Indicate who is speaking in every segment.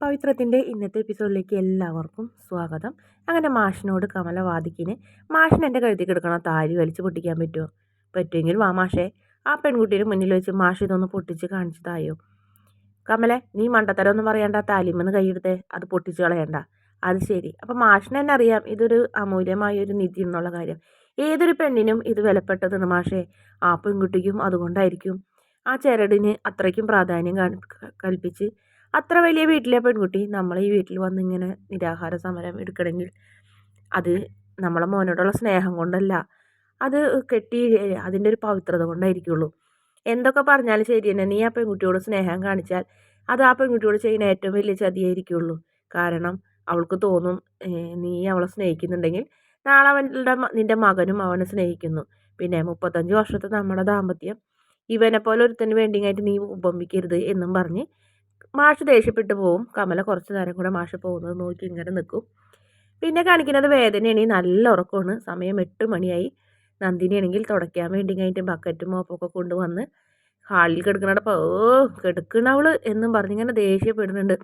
Speaker 1: പവിത്രത്തിന്റെ ഇന്നത്തെ എപ്പിസോഡിലേക്ക് എല്ലാവർക്കും സ്വാഗതം. അങ്ങനെ മാഷിനോട് കമല വാദിക്കിന് മാഷിന് എന്റെ കഴുതി കിടക്കണ താരി വലിച്ചു പൊട്ടിക്കാൻ പറ്റുമോ പറ്റുമെങ്കിൽ വാ മാഷേ. ആ പെൺകുട്ടിയുടെ മുന്നിൽ വെച്ച് മാഷ് ഇതൊന്ന് പൊട്ടിച്ച് കാണിച്ചതായോ കമല നീ മണ്ടത്തരം ഒന്നും പറയണ്ട. താലിമെന്ന് കൈയെടുത്തേ അത് പൊട്ടിച്ച് കളയണ്ട. അത് ശരി. അപ്പം മാഷിന് തന്നെ അറിയാം ഇതൊരു അമൂല്യമായ ഒരു നിധി എന്നുള്ള കാര്യം. ഏതൊരു പെണ്ണിനും ഇത് വിലപ്പെട്ടതാണ് മാഷേ. ആ പെൺകുട്ടിക്കും അതുകൊണ്ടായിരിക്കും. ആ ചരടിന് അത്രയ്ക്കും പ്രാധാന്യം കൽപ്പിച്ച് അത്ര വലിയ വീട്ടിലെ പെൺകുട്ടി നമ്മളെ ഈ വീട്ടിൽ വന്ന് ഇങ്ങനെ നിരാഹാര സമരം എടുക്കണമെങ്കിൽ അത് നമ്മളെ മോനോടുള്ള സ്നേഹം കൊണ്ടല്ല. അത് കെട്ടി അതിന്റെ ഒരു പവിത്രത കൊണ്ടായിരിക്കുള്ളൂ. എന്തൊക്കെ പറഞ്ഞാലും ശരി തന്നെ നീ ആ പെൺകുട്ടിയോട് സ്നേഹം കാണിച്ചാൽ അത് ആ പെൺകുട്ടിയോട് ചെയ്യുന്ന ഏറ്റവും വലിയ ചതിയായിരിക്കുള്ളൂ. കാരണം അവൾക്ക് തോന്നും നീ അവളെ സ്നേഹിക്കുന്നുണ്ടെങ്കിൽ നാളെ അവന്റെ നിന്റെ മകനും അവനെ സ്നേഹിക്കുന്നു. പിന്നെ മുപ്പത്തഞ്ച് വർഷത്തെ നമ്മുടെ ദാമ്പത്യം ഇവനെ പോലെ ഒരുത്തന് വേണ്ടിയായിട്ട് നീ ഉപമിക്കരുത് എന്നും പറഞ്ഞ് മാഷ് ദേഷ്യപ്പെട്ടു പോവും. കമല കുറച്ച് നേരം കൂടെ മാഷ് പോകുന്നത് നോക്കി ഇങ്ങനെ നിൽക്കും. പിന്നെ കാണിക്കുന്നത് വേദനയാണ്. നല്ല ഉറക്കമാണ്. സമയം എട്ട് മണിയായി. നന്ദിനിയാണെങ്കിൽ തുടയ്ക്കാൻ വേണ്ടി കഴിഞ്ഞിട്ട് ബക്കറ്റും മോപ്പൊക്കെ കൊണ്ടുവന്ന് ഹാളിൽ കിടക്കണടപ്പോൾ ഓ കിടക്കണവൾ എന്നും പറഞ്ഞിങ്ങനെ ദേഷ്യപ്പെടുന്നുണ്ട്.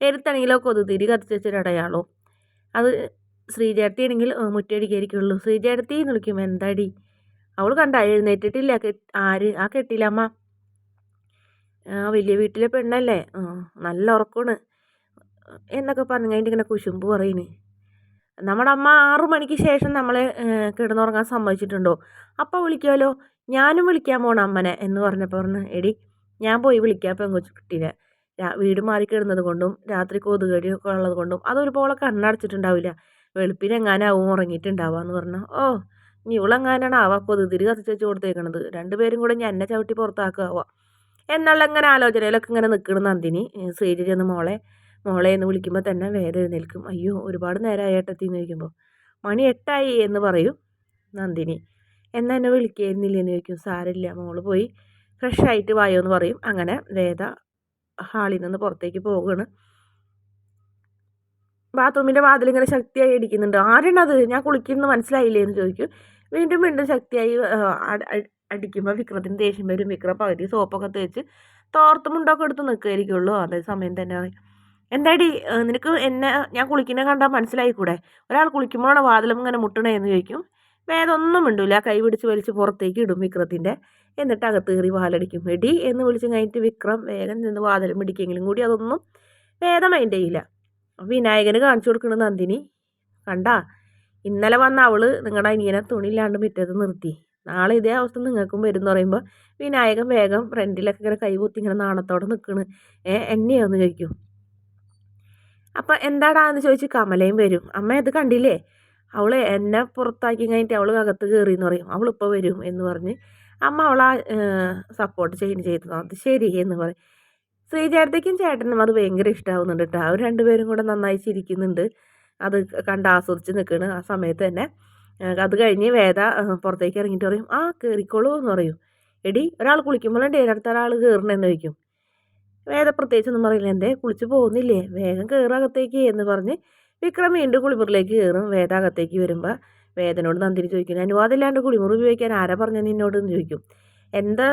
Speaker 1: എരുത്താണെങ്കിലോ കൊതുതിരി കത്തിച്ച് വെച്ചൊരടയാളോ അത് ശ്രീചേർത്തി ആണെങ്കിൽ മുറ്റടിക്കായിരിക്കുള്ളൂ. ശ്രീചേർത്തി എന്ന് വിളിക്കും എന്താടി? അവൾ കണ്ട എഴുന്നേറ്റിട്ടില്ല. ആര്? ആ കെട്ടില്ലമ്മ ആ വലിയ വീട്ടിലെ പെണ്ണല്ലേ? ആ നല്ല ഉറക്കമാണ്. എന്നൊക്കെ പറഞ്ഞു കഴിഞ്ഞിട്ട് ഇങ്ങനെ കുശുമ്പ് പറയുന്നു നമ്മുടെ അമ്മ ആറു മണിക്ക് ശേഷം നമ്മളെ കിടന്നുറങ്ങാൻ സമ്മതിച്ചിട്ടുണ്ടോ? അപ്പോൾ വിളിക്കുമല്ലോ ഞാനും വിളിക്കാൻ പോണം അമ്മനെ എന്ന് പറഞ്ഞപ്പോൾ പറഞ്ഞു എടി ഞാൻ പോയി വിളിക്കാം പെങ്കൊച്ചു കുട്ടീനെ വീട് മാറി കിടന്നത് കൊണ്ടും രാത്രി കൊതുകടിയൊക്കെ ഉള്ളത് കൊണ്ടും അതൊരുപോലെ കണ്ണടച്ചിട്ടുണ്ടാവില്ല. വെളുപ്പിനെങ്ങാനാവും ഉറങ്ങിയിട്ടുണ്ടാവുക എന്ന് പറഞ്ഞു. ഓ ഇനി ഇവളെങ്ങാനാണ് ആവാ കൊതുതിരി കത്തിച്ച് വെച്ച് കൊടുത്തേക്കണത്? രണ്ടുപേരും കൂടെ ഞാൻ എന്നെ ചവിട്ടി പുറത്താക്കുക എന്നുള്ള ഇങ്ങനെ ആലോചനയിലൊക്കെ ഇങ്ങനെ നിൽക്കണം നന്ദിനി. ശ്രീജ ചെന്ന് മോളെ മോളെ എന്ന് വിളിക്കുമ്പോൾ തന്നെ വേദ എഴുന്നേൽക്കും. അയ്യോ ഒരുപാട് നേരമായി ഏട്ടത്തി എന്ന് ചോദിക്കുമ്പോൾ മണി എട്ടായി എന്ന് പറയും നന്ദിനി. എന്നാ എന്നെ വിളിക്കായിരുന്നില്ലെന്ന് ചോദിക്കും. സാരില്ല മോൾ പോയി ഫ്രഷ് ആയിട്ട് വായോ എന്ന് പറയും. അങ്ങനെ വേദ ഹാളിൽ നിന്ന് പുറത്തേക്ക് പോവുകയാണ് ബാത്റൂമിന്റെ വാതിലിങ്ങനെ ശക്തിയായി അടിക്കുന്നുണ്ട് ആരാണത് ഞാൻ കുളിക്കുന്നു മനസ്സിലായില്ലേ എന്ന് ചോദിക്കും. വീണ്ടും വീണ്ടും ശക്തിയായി അടിക്കുമ്പോൾ വിക്രത്തിന് ദേഷ്യം വരും. വിക്രം പകുതി സോപ്പൊക്കെ തേച്ച് തോർത്ത് മുണ്ടൊക്കെ എടുത്ത് നിൽക്കുമായിരിക്കുള്ളൂ അതേ സമയം തന്നെ എന്തായി നിനക്ക് എന്നെ ഞാൻ കുളിക്കുന്നത് കണ്ടാൽ മനസ്സിലായിക്കൂടെ? ഒരാൾ കുളിക്കുമ്പോഴാണ് വാതിലും ഇങ്ങനെ മുട്ടണേ? എന്ന് ചോദിക്കും. വേദമൊന്നും മിണ്ടൂല. കൈ പിടിച്ച് വലിച്ച് പുറത്തേക്ക് ഇടും വിക്രത്തിന്റെ എന്നിട്ട് അകത്ത് കയറി വാലടിക്കും. എടി എന്ന് വിളിച്ച് കഴിഞ്ഞിട്ട് വിക്രം വേഗം നിന്ന് വാതിലും പിടിക്കെങ്കിലും കൂടി അതൊന്നും വേദം മൈൻഡ് ചെയ്യില്ല. വിനായകന് കാണിച്ചു കൊടുക്കുന്ന നന്ദിനി. കണ്ടാ ഇന്നലെ വന്ന അവൾ നിങ്ങളുടെ അനിയനെ തുണിയില്ലാണ്ട് മുറ്റത്ത് നിർത്തി. നാളെ ഇതേ അവസ്ഥ നിങ്ങൾക്കും വരും എന്ന് പറയുമ്പോൾ വിനായകൻ വേഗം ഫ്രണ്ടിലൊക്കെ ഇങ്ങനെ കൈകുത്തി ഇങ്ങനെ നാണത്തോടെ നിൽക്കണ് ഏ എന്നെയാന്ന് ചോദിക്കും. അപ്പം എന്താടാ എന്ന് ചോദിച്ച് കമലയും വരും. അമ്മ ഇത് കണ്ടില്ലേ? അവൾ എന്നെ പുറത്താക്കി കഴിഞ്ഞിട്ട് അവൾ അകത്ത് കയറി എന്ന് പറയും. ഇപ്പോൾ വരും എന്ന് പറഞ്ഞ് അമ്മ അവളെ സപ്പോർട്ട് ചെയ്യുന്നു ചെയ്തു അത് ശരി എന്ന് പറയും. ശ്രീചേട്ടത്തേക്കും ചേട്ടനും അത് ഭയങ്കര ഇഷ്ടമാവുന്നുണ്ട് കേട്ടോ അവർ രണ്ടുപേരും കൂടെ നന്നായി ചിരിക്കുന്നുണ്ട്. അത് കണ്ട് ആസ്വദിച്ച് നിൽക്കുകയാണ് ആ സമയത്ത് തന്നെ. അത് കഴിഞ്ഞ് വേദ പുറത്തേക്ക് ഇറങ്ങിയിട്ട് പറയും ആ കയറിക്കോളൂ എന്ന് പറയും. എടി ഒരാൾ കുളിക്കുമ്പോഴേ അടുത്ത ഒരാൾ കയറണമെന്ന് ചോദിക്കും. വേദ പ്രത്യേകിച്ചൊന്നും പറയില്ല എന്തേ കുളിച്ച് പോകുന്നില്ലേ? വേഗം കയറകത്തേക്ക് എന്ന് പറഞ്ഞ് വിക്രം വീണ്ടും കുളിമുറിലേക്ക് കയറും. വേദ അകത്തേക്ക് വരുമ്പോൾ വേദനോട് നന്ദിനി ചോദിക്കുന്നു അനുവാദമില്ലാണ്ട് കുളിമുറി ഉപയോഗിക്കാൻ ആരാ പറഞ്ഞു നിന്നോട്? എന്ന് ചോദിക്കും. എന്താ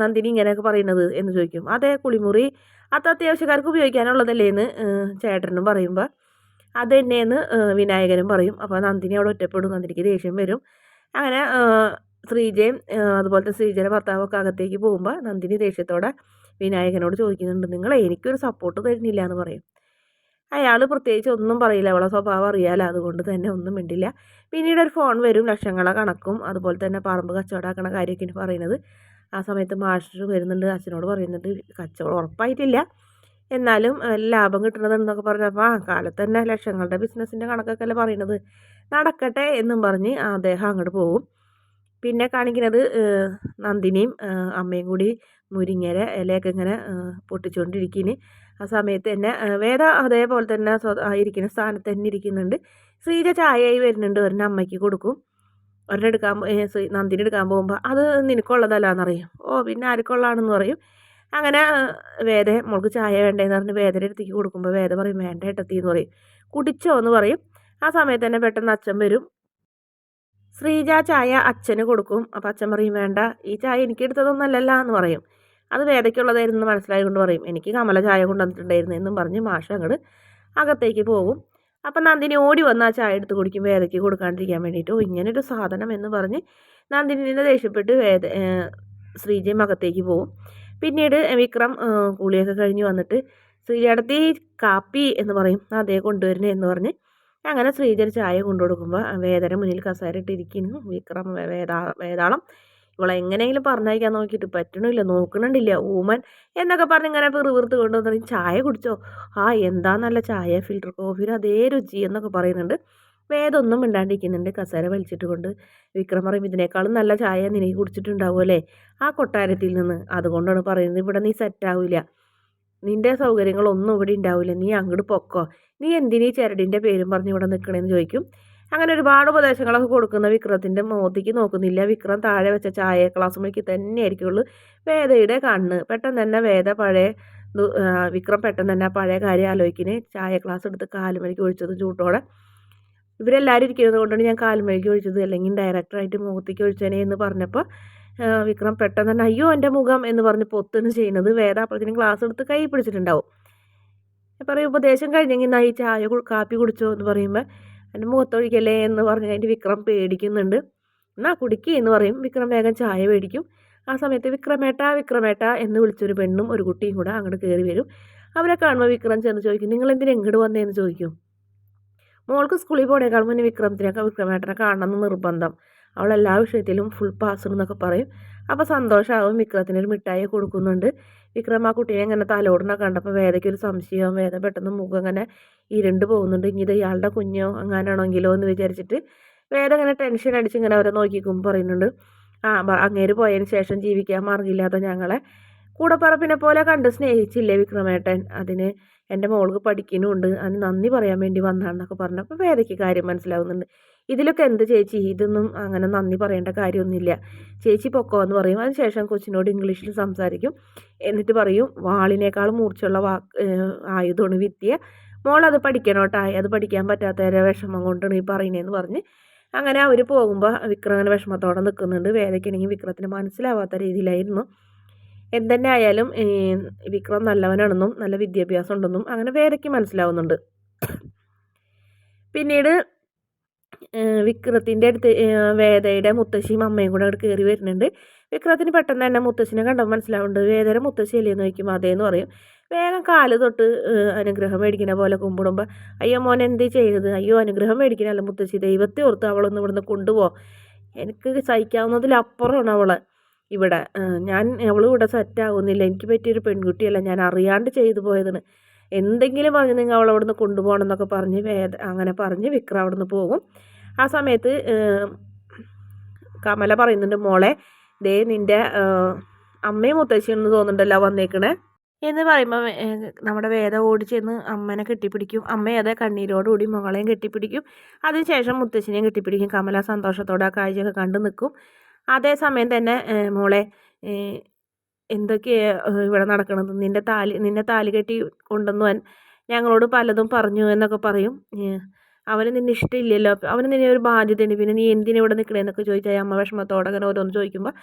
Speaker 1: നന്ദിനി ഇങ്ങനെയൊക്കെ പറയുന്നത്? എന്ന് ചോദിക്കും. അതെ കുളിമുറി അത് അത്യാവശ്യക്കാർക്ക് ഉപയോഗിക്കാനുള്ളതല്ലേ? എന്ന് ചേട്ടനും പറയുമ്പോൾ അത് തന്നെയെന്ന് വിനായകനും പറയും. അപ്പോൾ നന്ദിനി അവിടെ ഒറ്റപ്പെടും. നന്ദിനിക്ക് ദേഷ്യം വരും. അങ്ങനെ ശ്രീജയും അതുപോലത്തെ ശ്രീജയുടെ ഭർത്താവൊക്കെ അകത്തേക്ക് പോകുമ്പോൾ നന്ദിനി ദേഷ്യത്തോടെ വിനായകനോട് ചോദിക്കുന്നുണ്ട്. നിങ്ങൾ എനിക്കൊരു സപ്പോർട്ട് തരുന്നില്ല എന്ന് പറയും. അയാൾ പ്രത്യേകിച്ച് ഒന്നും പറയില്ല. അവളെ സ്വഭാവം അറിയാലോ അതുകൊണ്ട് തന്നെ ഒന്നും മിണ്ടില്ല. പിന്നീട് ഒരു ഫോൺ വരും. ലക്ഷങ്ങളെ കണക്കും അതുപോലെ തന്നെ പറമ്പ് കച്ചവടമാക്കണ കാര്യമൊക്കെയാണ് പറയുന്നത്. ആ സമയത്ത് മാസ്റ്റർ വരുന്നുണ്ട്. അച്ഛനോട് പറയുന്നുണ്ട്. കച്ചവടം ഉറപ്പായിട്ടില്ല. എന്നാലും ലാഭം കിട്ടുന്നതെന്നൊക്കെ പറഞ്ഞപ്പോൾ ആ കാലത്ത് തന്നെ ലക്ഷങ്ങളുടെ ബിസിനസ്സിന്റെ കണക്കൊക്കെ അല്ലേ നടക്കട്ടെ എന്നും പറഞ്ഞ് അദ്ദേഹം അങ്ങോട്ട് പോകും പിന്നെ കാണിക്കുന്നത് നന്ദിനിയും അമ്മയും കൂടി മുരിങ്ങര ഇലയൊക്കെ ഇങ്ങനെ പൊട്ടിച്ചുകൊണ്ടിരിക്കുന്നു ആ സമയത്ത് തന്നെ വേദ അതേപോലെ തന്നെ ഇരിക്കുന്ന സ്ഥാനത്ത് തന്നെ ഇരിക്കുന്നുണ്ട്. ശ്രീജ ചായയായി വരുന്നുണ്ട്. ഒരെണ്ണം അമ്മയ്ക്ക് കൊടുക്കും. ഒരെണ്ണം എടുക്കാൻ നന്ദിനി എടുക്കാൻ പോകുമ്പോൾ അത് നിനക്കുള്ളതല്ലാന്നറിയും. ഓ പിന്നെ ആർക്കുള്ളതാണെന്ന് പറയും. അങ്ങനെ വേദ മോൾക്ക് ചായ വേണ്ടേന്ന് പറഞ്ഞ് വേദയുടെ അടുത്തേക്ക് കൊടുക്കുമ്പോൾ വേദ പറയും വേണ്ട ഏട്ടത്തി എന്ന് പറയും. കുടിച്ചോ എന്ന് പറയും. ആ സമയത്ത് തന്നെ പെട്ടെന്ന് അച്ഛൻ വരും. ശ്രീജ ചായ അച്ഛന് കൊടുക്കും. അപ്പം അച്ഛൻ പറയും വേണ്ട ഈ ചായ എനിക്ക് എടുത്തതൊന്നല്ലല്ല എന്ന് പറയും. അത് വേദയ്ക്കുള്ളതായിരുന്നു എന്ന് മനസ്സിലായതുകൊണ്ട് പറയും. എനിക്ക് കമല ചായ കൊണ്ടുവന്നിട്ടുണ്ടായിരുന്നു എന്നും പറഞ്ഞ് മാഷ അങ്ങോട്ട് അകത്തേക്ക് പോകും. അപ്പം നന്ദിനി ഓടി വന്ന് ആ ചായ എടുത്ത് കുടിക്കും വേദയ്ക്ക് കൊടുക്കാണ്ടിരിക്കാൻ വേണ്ടിയിട്ട്. ഇങ്ങനെ ഒരു സാധനം എന്ന് പറഞ്ഞ് നന്ദിനിനെ ദേഷ്യപ്പെട്ട് വേദ ശ്രീജയും അകത്തേക്ക് പോകും. പിന്നീട് വിക്രം കുളിയൊക്കെ കഴിഞ്ഞ് വന്നിട്ട് ശ്രീജടത്തി കാപ്പി എന്ന് പറയും. അതേ കൊണ്ടുവരുന്നേ എന്ന് പറഞ്ഞ് അങ്ങനെ ശ്രീജന് ചായ കൊണ്ടു കൊടുക്കുമ്പോൾ വേദന മുന്നിൽ കസേര ഇട്ടിരിക്കുന്നു വിക്രം വേദാ വേതാളം ഇവളെ എങ്ങനെയെങ്കിലും പറഞ്ഞയക്കാൻ നോക്കിയിട്ട് പറ്റണില്ല നോക്കണുണ്ടില്ല ഊമൻ എന്നൊക്കെ പറഞ്ഞ് ഇങ്ങനെ പിറുവിറുത്ത് കൊണ്ടുവന്നു ചായ കുടിച്ചോ? ആ എന്താ നല്ല ചായ ഫിൽറ്റർ കോഫിന് അതേ രുചി എന്നൊക്കെ പറയുന്നുണ്ട്. വേദമൊന്നും മിണ്ടാണ്ടിരിക്കുന്നുണ്ട്. കസേര വലിച്ചിട്ട് കൊണ്ട് വിക്രം പറയും ഇതിനേക്കാളും നല്ല ചായ നിനക്ക് കുടിച്ചിട്ടുണ്ടാവും അല്ലേ? ആ കൊട്ടാരത്തിൽ നിന്ന്. അതുകൊണ്ടാണ് പറയുന്നത് ഇവിടെ നീ സെറ്റാവില്ല നിന്റെ സൗകര്യങ്ങളൊന്നും ഇവിടെ ഉണ്ടാവില്ല നീ അങ്ങോട്ട് പൊക്കോ. നീ എന്തിനീ ചരടിന്റെ പേരും പറഞ്ഞ് ഇവിടെ നിൽക്കണേന്ന് ചോദിക്കും. അങ്ങനെ ഒരുപാട് ഉപദേശങ്ങളൊക്കെ കൊടുക്കുന്ന വിക്രത്തിന്റെ മോത്തിക്ക് നോക്കുന്നില്ല. വിക്രം താഴെ വെച്ച ചായ തന്നെ ആയിരിക്കുള്ളൂ വേദയുടെ കണ്ണ്. പെട്ടെന്ന് തന്നെ വേദ പഴയ വിക്രം പെട്ടെന്ന് തന്നെ പഴയ കാര്യം ആലോചിക്കുന്നത് ചായ ക്ലാസ് എടുത്ത് കാലുമണിക്ക് ഒഴിച്ചത് ചൂട്ടോടെ ഇവരെല്ലാവരും ഇരിക്കുന്നത് കൊണ്ടാണ് ഞാൻ കാലുമണിക്ക് ഒഴിച്ചത് അല്ലെങ്കിൽ ഡയറക്ടറായിട്ട് മുഖത്തേക്ക് ഒഴിച്ചേനെ എന്ന് പറഞ്ഞപ്പോൾ വിക്രം പെട്ടെന്ന് തന്നെ അയ്യോ എന്റെ മുഖം എന്ന് പറഞ്ഞ് പൊത്തുന്നു ചെയ്യുന്നത് വേദ. അപ്പോഴത്തേനും ക്ലാസ് എടുത്ത് കൈ പിടിച്ചിട്ടുണ്ടാവും. പറയും ഉപദേശം കഴിഞ്ഞെങ്കിൽ നായി ചായ കാപ്പി കുടിച്ചോ എന്ന് പറയുമ്പോൾ എന്റെ മുഖത്തൊഴിക്കല്ലേ എന്ന് പറഞ്ഞ് കഴിഞ്ഞിട്ട് വിക്രം പേടിക്കുന്നുണ്ട്. എന്നാ കുടിക്കുക എന്ന് പറയും. വിക്രം വേഗം ചായ മേടിക്കും. ആ സമയത്ത് വിക്രമേട്ട വിക്രമേട്ട എന്ന് വിളിച്ചൊരു പെണ്ണും ഒരു കുട്ടിയും കൂടെ അങ്ങോട്ട് കയറി വരും. അവരെ കാണുമ്പോൾ വിക്രം ചെന്ന് ചോദിക്കും നിങ്ങൾ എന്തിനാ എങ്ങോട്ട് വന്നേന്ന്? ചോദിക്കും. മോൾക്ക് സ്കൂളിൽ പോണേക്കാൾ മുന്നേ വിക്രമത്തിനൊക്കെ വിക്രമേട്ടനെ കാണണമെന്ന് നിർബന്ധം. അവൾ എല്ലാ വിഷയത്തിലും ഫുൾ പാസ് എന്നൊക്കെ പറയും. അപ്പോൾ സന്തോഷമാവും വിക്രത്തിന് ഒരു മിഠായി കൊടുക്കുന്നുണ്ട്. വിക്രം ആ കുട്ടിയെ ഇങ്ങനെ തലോടണ കണ്ടപ്പോൾ വേദയ്ക്ക് ഒരു സംശയം വേദ പെട്ടെന്ന് മുഖം ഇങ്ങനെ ഇരുണ്ട് പോകുന്നുണ്ട്. ഇനി ഇത് ഇയാളുടെ കുഞ്ഞോ അങ്ങാനാണെങ്കിലോ എന്ന് വിചാരിച്ചിട്ട് വേദ ഇങ്ങനെ ടെൻഷൻ അടിച്ച് ഇങ്ങനെ അവരെ നോക്കിക്കും പറയുന്നുണ്ട്. ആ അങ്ങേര് പോയതിന് ശേഷം ജീവിക്കാൻ മാർഗമില്ലാത്ത ഞങ്ങളെ കൂടെ പറപ്പിനെ പോലെ കണ്ട് സ്നേഹിച്ചില്ലേ വിക്രമേട്ടൻ? അതിന് എന്റെ മോൾക്ക് പഠിക്കുന്നുണ്ട്. അതിന് നന്ദി പറയാൻ വേണ്ടി വന്നാണെന്നൊക്കെ പറഞ്ഞപ്പോൾ വേദയ്ക്ക് കാര്യം മനസ്സിലാവുന്നുണ്ട്. ഇതിലൊക്കെ എന്ത് ചേച്ചി? ഇതൊന്നും അങ്ങനെ നന്ദി പറയേണ്ട കാര്യമൊന്നുമില്ല. ചേച്ചി പൊക്കോ എന്ന് പറയും അതിനുശേഷം കൊച്ചിനോട് ഇംഗ്ലീഷിൽ സംസാരിക്കും. എന്നിട്ട് പറയും വാളിനേക്കാൾ മൂർച്ചയുള്ള വാക്ക് ആയുധമാണ് വിദ്യ. മോൾ അത് പഠിക്കണോട്ടായി അത് പഠിക്കാൻ പറ്റാത്തവരെ വിഷമം കൊണ്ടാണ് ഈ പറയുന്നതെന്ന് പറഞ്ഞ് അങ്ങനെ അവർ പോകുമ്പോൾ വിക്രം അങ്ങനെ വിഷമത്തോടെ നിൽക്കുന്നുണ്ട്. വേദയ്ക്കാണെങ്കിൽ വിക്രത്തിന് മനസ്സിലാവാത്ത രീതിയിലായിരുന്നു. എന്തെന്നെ ആയാലും വിക്രം നല്ലവനാണെന്നും നല്ല വിദ്യാഭ്യാസം ഉണ്ടെന്നും അങ്ങനെ വേദയ്ക്ക് മനസ്സിലാവുന്നുണ്ട്. പിന്നീട് വിക്രത്തിന്റെ അടുത്ത് വേദയുടെ മുത്തശ്ശിയും അമ്മയും കൂടെ അവിടെ കയറി വരുന്നുണ്ട്. വിക്രത്തിന് പെട്ടെന്ന് തന്നെ മുത്തശ്ശിനെ കണ്ടപ്പോൾ മനസ്സിലാവുന്നുണ്ട് വേദയുടെ മുത്തശ്ശി അല്ലേന്ന് ചോദിക്കും അതേന്ന് പറയും. വേഗം കാൽ തൊട്ട് അനുഗ്രഹം മേടിക്കുന്ന പോലെ കുമ്പിടുമ്പോൾ അയ്യോ മോൻ എന്ത് ചെയ്തത്? അയ്യോ അനുഗ്രഹം മേടിക്കണല്ല മുത്തശ്ശി ദൈവത്തെ ഓർത്ത് അവളൊന്ന് ഇവിടുന്ന് കൊണ്ടുപോകാം എനിക്ക് സഹിക്കാവുന്നതിലപ്പുറമാണ് അവൾ ഇവിടെ ഞാൻ അവളും ഇവിടെ സെറ്റാകുന്നില്ല എനിക്ക് പറ്റിയൊരു പെൺകുട്ടിയല്ല. ഞാൻ അറിയാണ്ട് ചെയ്തു പോയതാണ്. എന്തെങ്കിലും പറഞ്ഞ് നിങ്ങൾ അവളവിടുന്ന് കൊണ്ടുപോകണം എന്നൊക്കെ പറഞ്ഞ് വേദ അങ്ങനെ പറഞ്ഞ് വിക്രം അവിടുന്ന് പോകും. ആ സമയത്ത് കമല പറയുന്നുണ്ട് മോളെ ദേ നിന്റെ അമ്മയും മുത്തശ്ശിയെന്ന് തോന്നുന്നുണ്ടല്ലോ വന്നേക്കണേ? എന്ന് പറയുമ്പോൾ നമ്മുടെ വേദ ഓടി ചെന്ന് അമ്മനെ കെട്ടിപ്പിടിക്കും. അമ്മ അതേ കണ്ണീരോടുകൂടി മകളെയും കെട്ടിപ്പിടിക്കും. അതിനുശേഷം മുത്തശ്ശിനെയും കെട്ടിപ്പിടിക്കും. കമല സന്തോഷത്തോടെ ആ കാഴ്ചയൊക്കെ കണ്ടു നിൽക്കും. അതേസമയം തന്നെ മോളെ എന്തൊക്കെയാണ് ഇവിടെ നടക്കണത്? നിന്റെ താലി നിന്നെ താലി കെട്ടി കൊണ്ടുവന്നുവൻ ഞങ്ങളോട് പലതും പറഞ്ഞു എന്നൊക്കെ പറയും. അവന് നിന്നെ ഇഷ്ടമില്ലല്ലോ അവന് നിന്നെ ഒരു ബാധ്യതയുണ്ട്. പിന്നെ നീ എന്തിനാ ഇവിടെ നിൽക്കണേന്നൊക്കെ ചോദിച്ചാൽ അമ്മ വിഷമത്തോടെ അങ്ങനെ ഓരോന്ന് ചോദിക്കുമ്പോൾ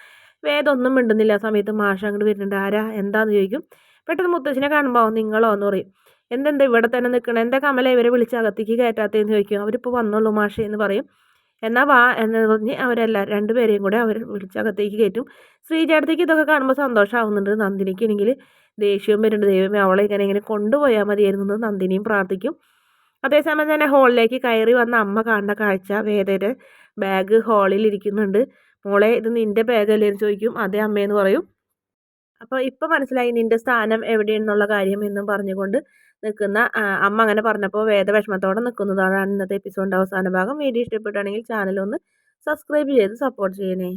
Speaker 1: വേദമൊന്നും മിണ്ടുന്നില്ല. ആ സമയത്ത് മാഷ അങ്ങോട്ട് വരുന്നുണ്ട്. ആരാ? എന്താന്ന് ചോദിക്കും? പെട്ടെന്ന് മുത്തശ്ശിനെ കാണുമ്പോൾ നിങ്ങളോ എന്ന് പറയും. എന്തെന്താ ഇവിടെ തന്നെ നിൽക്കണം എന്താ കമല ഇവരെ വിളിച്ച് അകത്തേക്ക് കയറ്റാത്തതെന്ന് ചോദിക്കും? അവരിപ്പോൾ വന്നോളൂ മാഷ എന്ന് പറയും. എന്നാൽ വാ എന്ന് പറഞ്ഞ് അവരെല്ലാം രണ്ടുപേരെയും കൂടെ അവർ വിളിച്ചകത്തേക്ക് കയറ്റും. ശ്രീചേട്ടത്തേക്ക് ഇതൊക്കെ കാണുമ്പോൾ സന്തോഷമാവുന്നുണ്ട് നന്ദിനിക്കാണെങ്കിൽ ദേഷ്യവും വരുന്നുണ്ട്. ദൈവമേ അവളെ ഇങ്ങനെ ഇങ്ങനെ കൊണ്ടുപോയാൽ മതിയായിരുന്നു എന്ന് നന്ദിനിയും പ്രാർത്ഥിക്കും. അതേസമയം തന്നെ ഹോളിലേക്ക് കയറി വന്ന അമ്മ കാണുന്ന കാഴ്ച വേദയുടെ ബാഗ് ഹോളിൽ ഇരിക്കുന്നുണ്ട്. മോളെ ഇത് നിന്റെ ബാഗല്ലേ എന്ന് ചോദിക്കും. അതേ അമ്മയെന്ന് പറയും. അപ്പോൾ ഇപ്പോൾ മനസ്സിലായി നിന്റെ സ്ഥാനം എവിടെയെന്നുള്ള കാര്യം എന്നും പറഞ്ഞുകൊണ്ട് നിൽക്കുന്ന അമ്മ അങ്ങനെ പറഞ്ഞപ്പോൾ വേദവിഷമത്തോടെ നിൽക്കുന്നതാണ് ഇന്നത്തെ എപ്പിസോഡിന്റെ അവസാന ഭാഗം. വീഡിയോ ഇഷ്ടപ്പെട്ടാണെങ്കിൽ ചാനലൊന്ന് സബ്സ്ക്രൈബ് ചെയ്ത് സപ്പോർട്ട് ചെയ്യണേ.